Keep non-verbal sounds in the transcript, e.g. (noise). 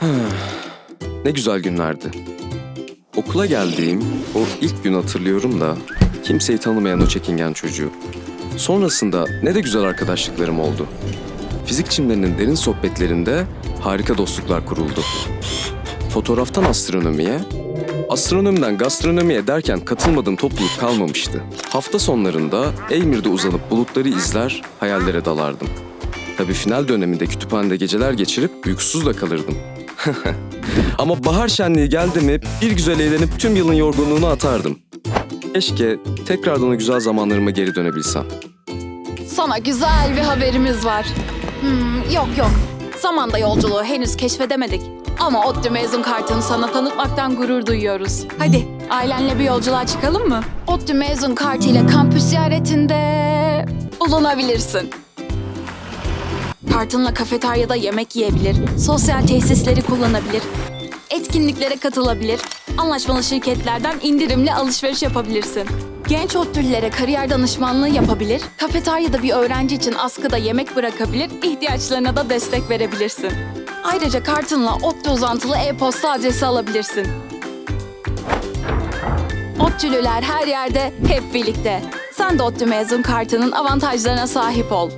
(sighs) Ne güzel günlerdi. Okula geldiğim o ilk gün hatırlıyorum da kimseyi tanımayan o çekingen çocuğu. Sonrasında ne de güzel arkadaşlıklarım oldu. Fizik çimlerinin derin sohbetlerinde harika dostluklar kuruldu. Fotoğraftan astronomiye, astronomiden gastronomiye derken katılmadığım topluluk kalmamıştı. Hafta sonlarında Eymir'de uzanıp bulutları izler, hayallere dalardım. Tabii final döneminde kütüphanede geceler geçirip uykusuz da kalırdım. (laughs) Ama bahar şenliği geldi mi bir güzel eğlenip tüm yılın yorgunluğunu atardım. Keşke tekrardan o güzel zamanlarıma geri dönebilsem. Sana güzel bir haberimiz var. Hmm, yok yok. Zamanda yolculuğu henüz keşfedemedik. Ama ODTÜ mezun kartını sana tanıtmaktan gurur duyuyoruz. Hadi ailenle bir yolculuğa çıkalım mı? ODTÜ mezun kartıyla kampüs ziyaretinde bulunabilirsin. Kartınla kafeteryada yemek yiyebilir, sosyal tesisleri kullanabilir, etkinliklere katılabilir, anlaşmalı şirketlerden indirimli alışveriş yapabilirsin. Genç ODTÜ'lülere kariyer danışmanlığı yapabilir, kafeteryada bir öğrenci için askıda yemek bırakabilir, ihtiyaçlarına da destek verebilirsin. Ayrıca kartınla ODTÜ uzantılı e-posta adresi alabilirsin. ODTÜ'lüler her yerde, hep birlikte. Sen de ODTÜ mezun kartının avantajlarına sahip ol.